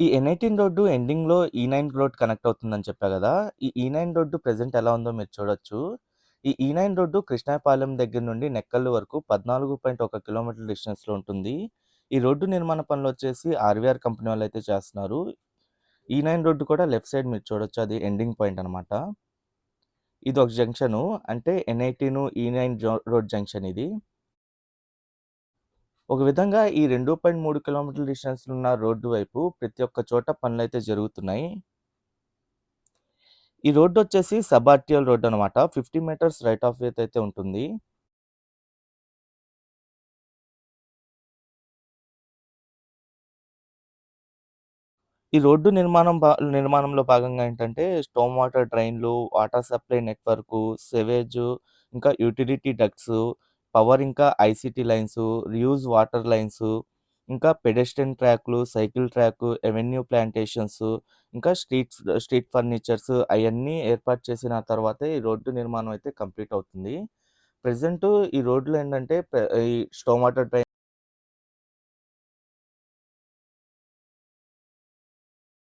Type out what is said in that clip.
ఈ ఎన్18 రోడ్డు ఎండింగ్‌లో ఈ నైన్ రోడ్ కనెక్ట్ అవుతుందని చెప్పా కదా ఈ నైన్ రోడ్డు ప్రెసెంట్ ఎలా ఉందో మీరు చూడొచ్చు. ఈ నైన్ రోడ్డు కృష్ణాపాలెం దగ్గర నుండి నెక్కల్లు వరకు పద్నాలుగు పాయింట్ ఒక కిలోమీటర్ డిస్టెన్స్‌లో ఉంటుంది. ఈ రోడ్డు నిర్మాణ పనులు వచ్చేసి ఆర్‌వీఆర్ కంపెనీ వాళ్ళు అయితే చేస్తున్నారు. ఈ నైన్ రోడ్డు కూడా లెఫ్ట్ సైడ్ మీరు చూడొచ్చు అది ఎండింగ్ పాయింట్ అనమాట. ఇది ఒక జంక్షను. అంటే ఎన్ఐటీను ఈ నైన్ రోడ్ జంక్షన్ ఇది. ఒక విధంగా ఈ 2.3 కిలోమీటర్ల డిస్టెన్స్‌లో ఉన్న రోడ్డు వైపు ప్రతి ఒక్క చోట పనులైతే జరుగుతున్నాయి. ఈ రోడ్డొచ్చేసి సబ్ సబార్టియల్ రోడ్ అనమాట. 50 మీటర్స్ రైట్ ఆఫ్ వేత్ అయితే ఉంటుంది. ఈ రోడ్డు నిర్మాణం భా నిర్మాణంలో భాగంగా ఏంటంటే స్టోమ్ వాటర్ డ్రైన్‌లు, వాటర్ సప్లై నెట్వర్కు, సెవేజ్ ఇంకా యూటిలిటీ డక్ట్సు, పవర్ ఇంకా ICT lines, reuse water lines, ఇంకా పెడెస్ట్రియన్ ట్రాక్‌లు, సైకిల్ ట్రాక్ ఎవెన్యూ ప్లాంటేషన్స్, ఇంకా స్ట్రీట్ స్ట్రీట్ ఫర్నిచర్స్ అవన్నీ ఏర్పాటు చేసిన తర్వాతే ఈ రోడ్డు నిర్మాణం అయితే కంప్లీట్ అవుతుంది. ప్రజెంట్ ఈ రోడ్లు ఏంటంటే ఈ స్టోమ్ వాటర్